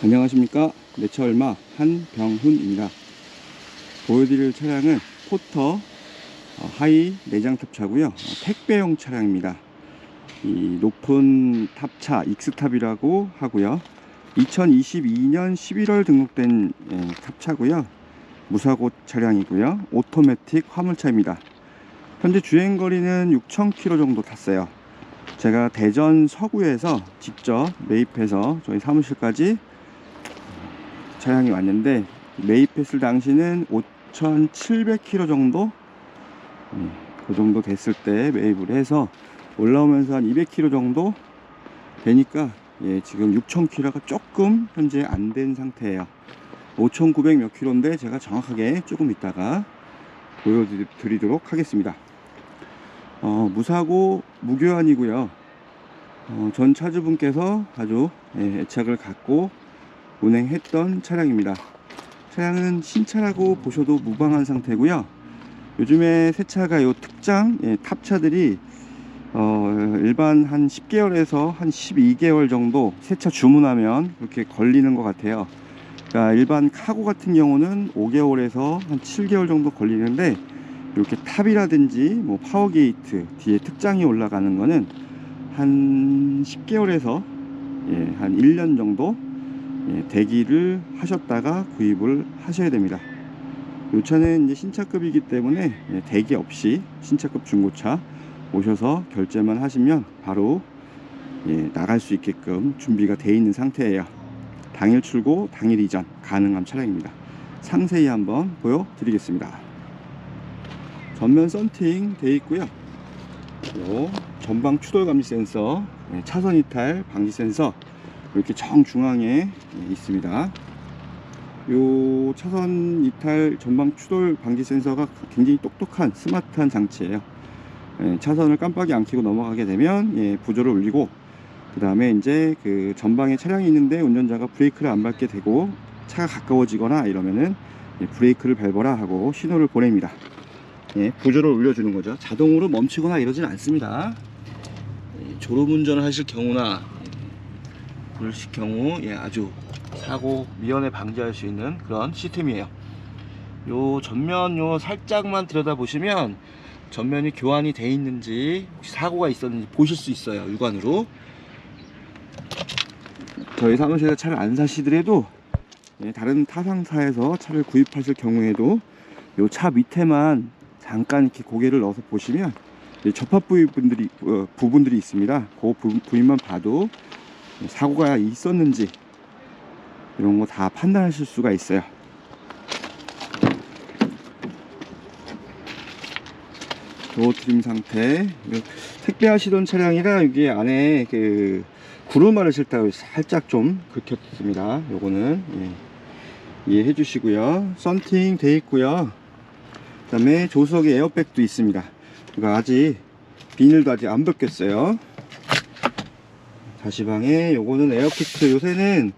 안녕하십니까? 내처얼마 한병훈입니다. 보여드릴 차량은 포터 어, 하이 내장 탑차고요. 어, 택배용 차량입니다. 이 높은 탑차 익스탑이라고 하고요. 2022년 11월 등록된 예, 탑차고요. 무사고 차량이고요. 오토매틱 화물차입니다. 현재 주행거리는 6,000km 정도 탔어요. 제가 대전 서구에서 직접 매입해서 저희 사무실까지 차량이 왔는데 매입했을 당시는 5,700km 정도? 네, 그 정도 됐을 때 매입을 해서 올라오면서 한 200km 정도 되니까 예, 지금 6,000km가 조금 현재 안 된 상태예요. 5,900 몇 킬로인데 제가 정확하게 조금 이따가 보여드리도록 하겠습니다. 어, 무사고 무교환이고요. 어, 전 차주분께서 아주 예, 애착을 갖고 운행했던 차량입니다. 차량은 신차라고 보셔도 무방한 상태고요. 요즘에 새 차가 요 특장 예, 탑차들이 어, 일반 한 10개월에서 한 12개월 정도 새 차 주문하면 그렇게 걸리는 것 같아요. 그러니까 일반 카고 같은 경우는 5개월에서 한 7개월 정도 걸리는데 이렇게 탑이라든지 뭐 파워 게이트 뒤에 특장이 올라가는 거는 한 10개월에서 예, 한 1년 정도 예, 대기를 하셨다가 구입을 하셔야 됩니다. 이 차는 이제 신차급이기 때문에 예, 대기 없이 신차급 중고차 오셔서 결제만 하시면 바로 예, 나갈 수 있게끔 준비가 되어 있는 상태예요. 당일 출고, 당일 이전 가능한 차량입니다. 상세히 한번 보여드리겠습니다. 전면 썬팅 되어 있고요. 요 전방 추돌 감지 센서, 예, 차선 이탈 방지 센서 이렇게 정중앙에 예, 있습니다. 요 차선 이탈 전방 추돌 방지 센서가 굉장히 똑똑한 스마트한 장치예요. 예, 차선을 깜빡이 안 켜고 넘어가게 되면 예, 부조를 울리고 그 다음에 이제 그 전방에 차량이 있는데 운전자가 브레이크를 안 밟게 되고 차가 가까워지거나 이러면은 예, 브레이크를 밟아라 하고 신호를 보냅니다. 예, 부조를 울려주는 거죠. 자동으로 멈추거나 이러진 않습니다. 예, 졸음운전을 하실 경우나 예, 그러실 경우 예, 아주 사고 미연에 방지할 수 있는 그런 시스템이에요. 요 전면 요 살짝만 들여다 보시면 전면이 교환이 돼 있는지 혹시 사고가 있었는지 보실 수 있어요 육안으로. 저희 사무실에 차를 안 사시더라도 예, 다른 타상사에서 차를 구입하실 경우에도 요 차 밑에만 잠깐 이렇게 고개를 넣어서 보시면 이 접합 부위 분들이 어, 부분들이 있습니다. 그 부, 부위만 봐도 사고가 있었는지 이런 거 다 판단하실 수가 있어요. 도어 트림 상태. 택배하시던 차량이라 여기 안에 그 구루마를 싫다고 살짝 좀 긁혔습니다. 요거는 예, 이해해 주시고요. 썬팅 돼 있고요. 그 다음에 조수석에 에어백도 있습니다. 이거 아직 비닐도 아직 안 벗겼어요. 다시방에 요거는 에어키트 요새는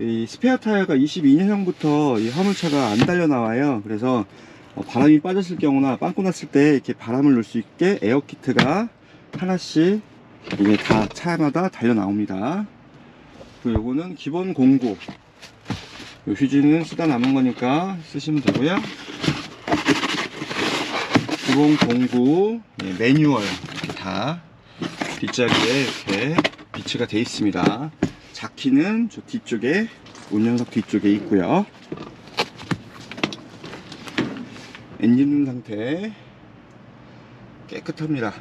이 스페어 타이어가 22년형부터 이 화물차가 안 달려 나와요. 그래서 어, 바람이 빠졌을 경우나 빵꾸 났을 때 이렇게 바람을 넣을 수 있게 에어키트가 하나씩 이게 다 차마다 달려 나옵니다. 그리고 요거는 기본 공구. 요 휴지는 쓰다 남은 거니까 쓰시면 되고요. 기본 공구 예, 매뉴얼 이렇게 다 뒷자리에 이렇게 비치가 되어 있습니다. 자키는 저 뒤쪽에 운전석 뒤쪽에 있고요. 엔진 상태 깨끗합니다.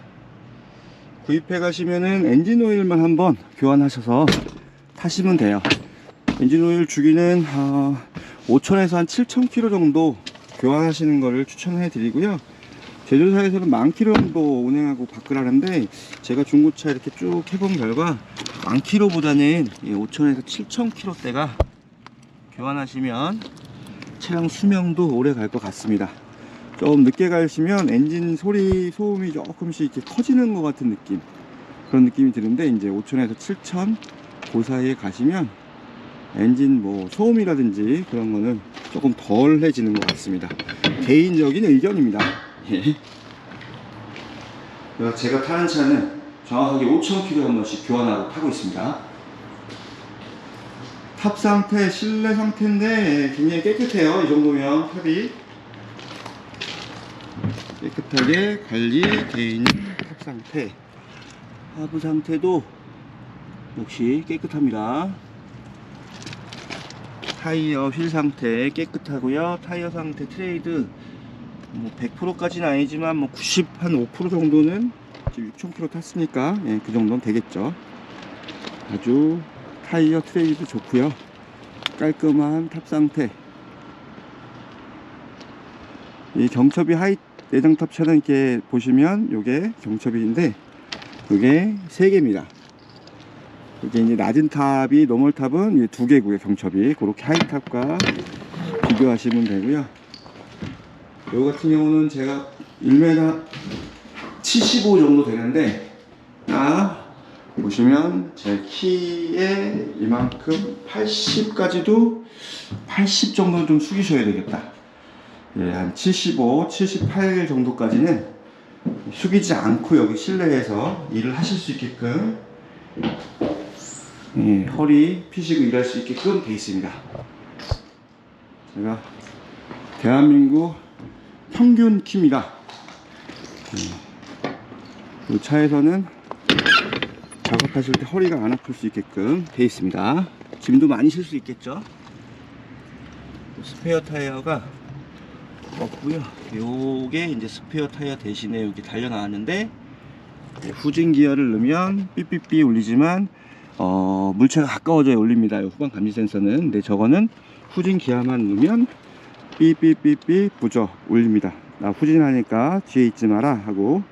구입해 가시면은 엔진 오일만 한번 교환하셔서 타시면 돼요. 엔진 오일 주기는 어, 5천에서 한 7천 킬로 정도 교환하시는 것을 추천해 드리고요. 제조사에서는 만 킬로 정도 운행하고 바꾸라는데 제가 중고차 이렇게 쭉 해본 결과 만 킬로보다는 5천에서 7천 킬로대가 교환하시면 차량 수명도 오래 갈 것 같습니다. 좀 늦게 가시면 엔진 소리 소음이 조금씩 이렇게 커지는 것 같은 느낌 그런 느낌이 드는데 이제 5천에서 7천 그 사이에 가시면 엔진 뭐 소음이라든지 그런 거는 조금 덜 해지는 것 같습니다. 개인적인 의견입니다. 예. 제가 타는 차는 정확하게 5,000km 한 번씩 교환하고 타고 있습니다. 탑 상태, 실내 상태인데 굉장히 깨끗해요. 이 정도면 탑이 깨끗하게 관리되어 있는 탑 상태. 하부 상태도 역시 깨끗합니다. 타이어 휠 상태 깨끗하고요. 타이어 상태 트레이드 뭐 100%까지는 아니지만 뭐 90, 한 5% 정도는 지금 6,000km 탔으니까 예, 그 정도는 되겠죠. 아주 타이어 트레이드 좋고요. 깔끔한 탑 상태. 이 경첩이 하이 내장탑 차는 이렇게 보시면 요게 경첩인데 요게 세 개입니다. 이게 이제 낮은 탑이 노멀 탑은 이두 개고요 경첩이 그렇게 하이 탑과 비교하시면 되고요. 요 같은 경우는 제가 1m 75 정도 되는데 아 보시면 제 키에 이만큼 80까지도 80 정도는 좀 숙이셔야 되겠다. 예, 한 75, 78 정도까지는 숙이지 않고 여기 실내에서 일을 하실 수 있게끔 예, 허리 피시고 일할 수 있게끔 돼 있습니다. 제가 대한민국 평균 키입니다. 예, 이 차에서는 작업하실 때 허리가 안 아플 수 있게끔 돼 있습니다. 짐도 많이 실 수 있겠죠. 스페어 타이어가 없고요. 요게 이제 스페어 타이어 대신에 여기 달려 나왔는데 네, 후진 기어를 넣으면 삐삐삐 울리지만 어, 물체가 가까워져야 울립니다. 요 후방 감지 센서는. 근데 저거는 후진 기어만 넣으면 삐삐삐삐 부져 울립니다. 나 후진하니까 뒤에 있지 마라 하고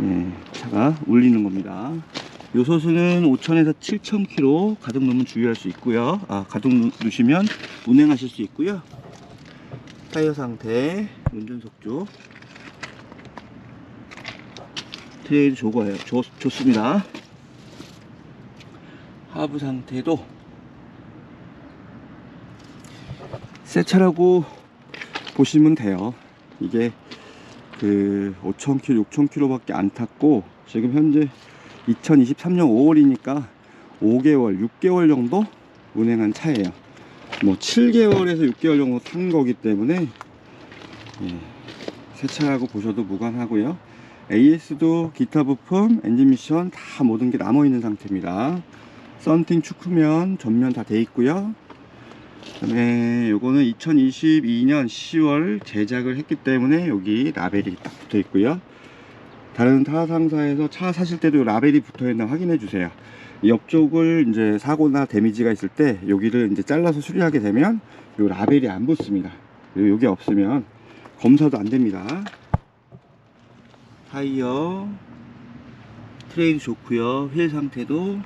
예, 차가 울리는 겁니다. 요 소수는 5,000에서 7,000km 가득 넣으면 주의할 수 있고요. 아, 가득 넣으시면 운행하실 수 있고요. 타이어 상태, 운전석 쪽. 트레이드 좋아요. 좋, 좋습니다. 하부 상태도 새 차라고 보시면 돼요. 이게 그 5,000km, 6,000km밖에 안 탔고 지금 현재 2023년 5월이니까 5개월, 6개월 정도 운행한 차예요. 뭐 7개월에서 6개월 정도 탄 거기 때문에 예, 새 차라고 보셔도 무관하고요. AS도 기타 부품, 엔진 미션 다 모든 게 남아 있는 상태입니다. 썬팅 축후면 전면 다 돼 있고요. 그다음에 요거는 2022년 10월 제작을 했기 때문에 여기 라벨이 딱 붙어 있고요. 다른 타 상사에서 차 사실 때도 요 라벨이 붙어 있나 확인해 주세요. 옆쪽을 이제 사고나 데미지가 있을 때 여기를 이제 잘라서 수리하게 되면 요 라벨이 안 붙습니다. 요- 요게 없으면 검사도 안 됩니다. 타이어 트레이드 좋고요. 휠 상태도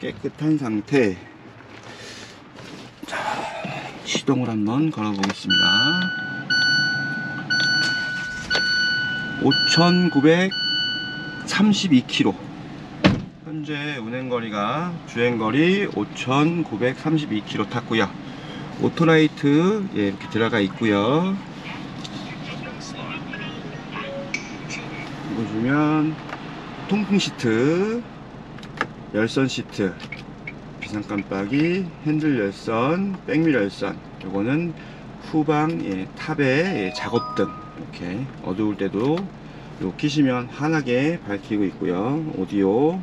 깨끗한 상태. 자, 시동을 한번 걸어 보겠습니다. 5,932km. 현재 운행거리가 주행거리 5,932km 탔고요. 오토라이트 예, 이렇게 들어가 있고요. 보시면 통풍 시트, 열선 시트, 비상 깜빡이, 핸들 열선, 백밀 열선. 요거는 후방 예, 탑의 예, 작업등 이렇게 어두울 때도 요 키시면 환하게 밝히고 있고요. 오디오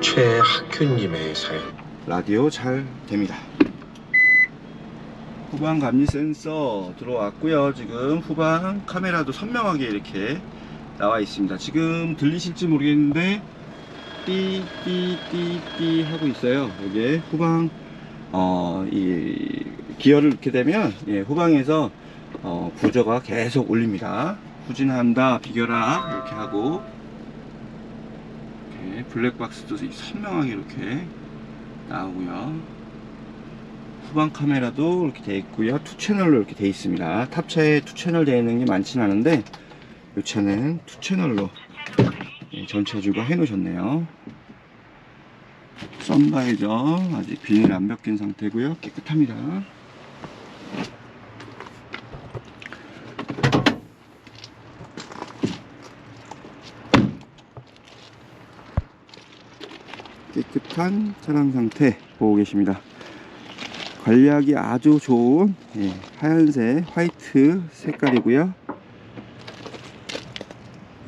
최학규님의 사연. 라디오 잘 됩니다. 후방 감지 센서 들어왔고요. 지금 후방 카메라도 선명하게 이렇게 나와 있습니다. 지금 들리실지 모르겠는데 띠띠띠띠 하고 있어요. 이게 후방 어, 이 기어를 이렇게 되면 예, 후방에서 어, 부저가 계속 울립니다. 후진한다, 비겨라 이렇게 하고 이렇게 블랙박스도 선명하게 이렇게 나오고요. 후방 카메라도 이렇게 되어 있고요. 투 채널로 이렇게 되어 있습니다. 탑차에 투 채널 되어 있는 게 많지는 않은데 요 차는 투 채널로 예, 전체주가 해놓으셨네요. 썬바이저 아직 비닐 안 벗긴 상태고요. 깨끗합니다. 깨끗한 차량 상태 보고 계십니다. 관리하기 아주 좋은 예, 하얀색 화이트 색깔이고요.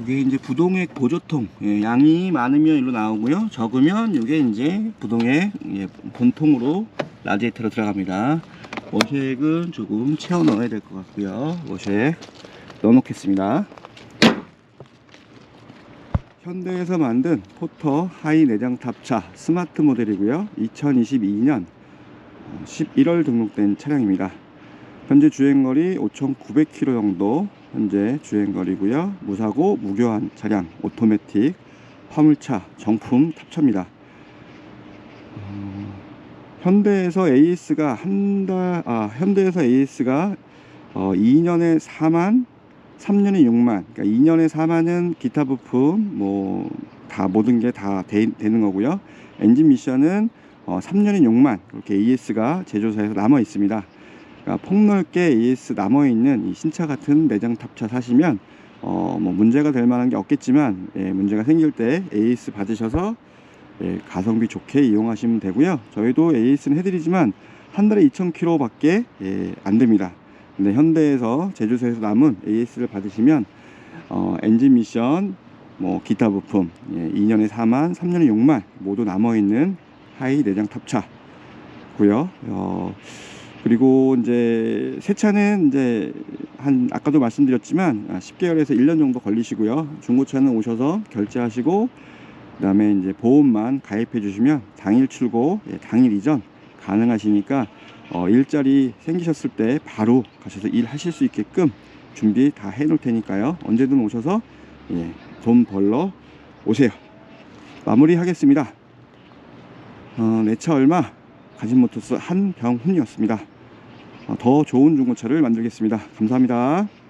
이게 이제 부동액 보조통 예, 양이 많으면 일로 나오고요. 적으면 이게 이제 부동액 예, 본통으로 라디에이터로 들어갑니다. 워색은 조금 채워 넣어야 될 것 같고요. 워색 넣어 놓겠습니다. 현대에서 만든 포터 하이 내장 탑차 스마트 모델이고요. 2022년 11월 등록된 차량입니다. 현재 주행거리 5,900km 정도 현재 주행거리고요. 무사고 무교환 차량 오토매틱 화물차 정품 탑차입니다. 어, 현대에서 AS가 한 달, 아, 현대에서 AS가 어, 2년에 4만, 3년에 6만, 그러니까 2년에 4만은 기타 부품, 뭐, 다, 모든 게 다 되는 거고요. 엔진 미션은 어, 3년에 6만, 그렇게 AS가 제조사에서 남아 있습니다. 그러니까 폭넓게 AS 남아 있는 이 신차 같은 내장 탑차 사시면 어 뭐 문제가 될 만한 게 없겠지만 예, 문제가 생길 때 AS 받으셔서 예, 가성비 좋게 이용하시면 되고요. 저희도 AS는 해드리지만 한 달에 2,000km밖에 예, 안 됩니다. 근데 현대에서 제조사에서 남은 AS를 받으시면 어, 엔진 미션, 뭐 기타 부품 예, 2년에 4만, 3년에 6만 모두 남아 있는 하이 내장 탑차고요. 어, 그리고 이제 새 차는 이제 한 아까도 말씀드렸지만 10개월에서 1년 정도 걸리시고요. 중고차는 오셔서 결제하시고 그다음에 이제 보험만 가입해 주시면 당일 출고, 예, 당일 이전 가능하시니까 어, 일자리 생기셨을 때 바로 가셔서 일하실 수 있게끔 준비 다 해 놓을 테니까요. 언제든 오셔서 예, 돈 벌러 오세요. 마무리 하겠습니다. 어, 내차 얼마? 가진모터스 한병훈이었습니다. 어, 더 좋은 중고차를 만들겠습니다. 감사합니다.